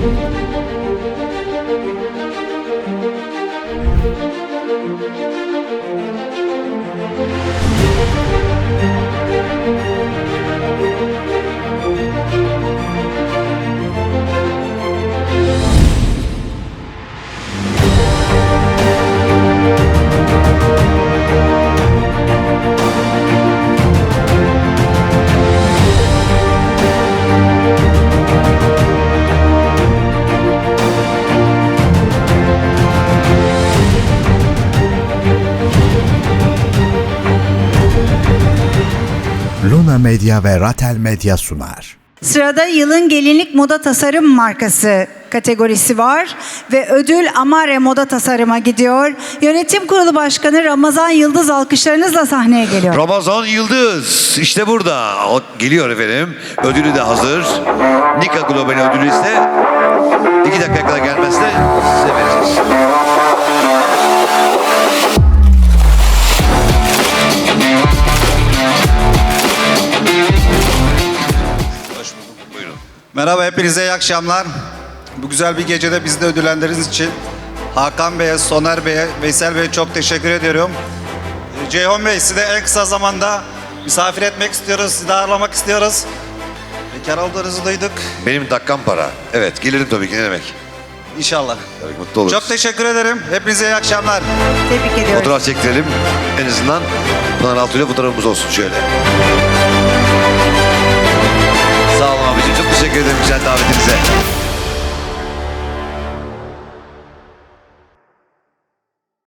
Thank you. Luna Medya ve Ratel Medya sunar. Sırada yılın gelinlik moda tasarım markası kategorisi var ve ödül Amare Moda Tasarım'a gidiyor. Yönetim Kurulu Başkanı Ramazan Yıldız alkışlarınızla sahneye geliyor. Ramazan Yıldız işte burada. O geliyor efendim. Ödülü de hazır. Nika Global ödülü ise iki dakika kadar gelmezse size Merhaba hepinize iyi akşamlar. Bu güzel bir gecede bizi de ödüllendirdiğiniz için Hakan Bey'e, Soner Bey'e, Veysel Bey'e çok teşekkür ediyorum. Ee, Ceyhun Bey sizi de en kısa zamanda misafir etmek istiyoruz, sizi de ağırlamak istiyoruz. Bekar olduğunuzu duyduk. Benim dakikam para. Evet gelirim tabii ki ne demek. İnşallah. Tabii, mutlu oluruz. Çok teşekkür ederim. Hepinize iyi akşamlar. Tebrik ediyoruz. Fotoğraf çektirelim. En azından Pınar Altuğ'yla fotoğrafımız olsun şöyle.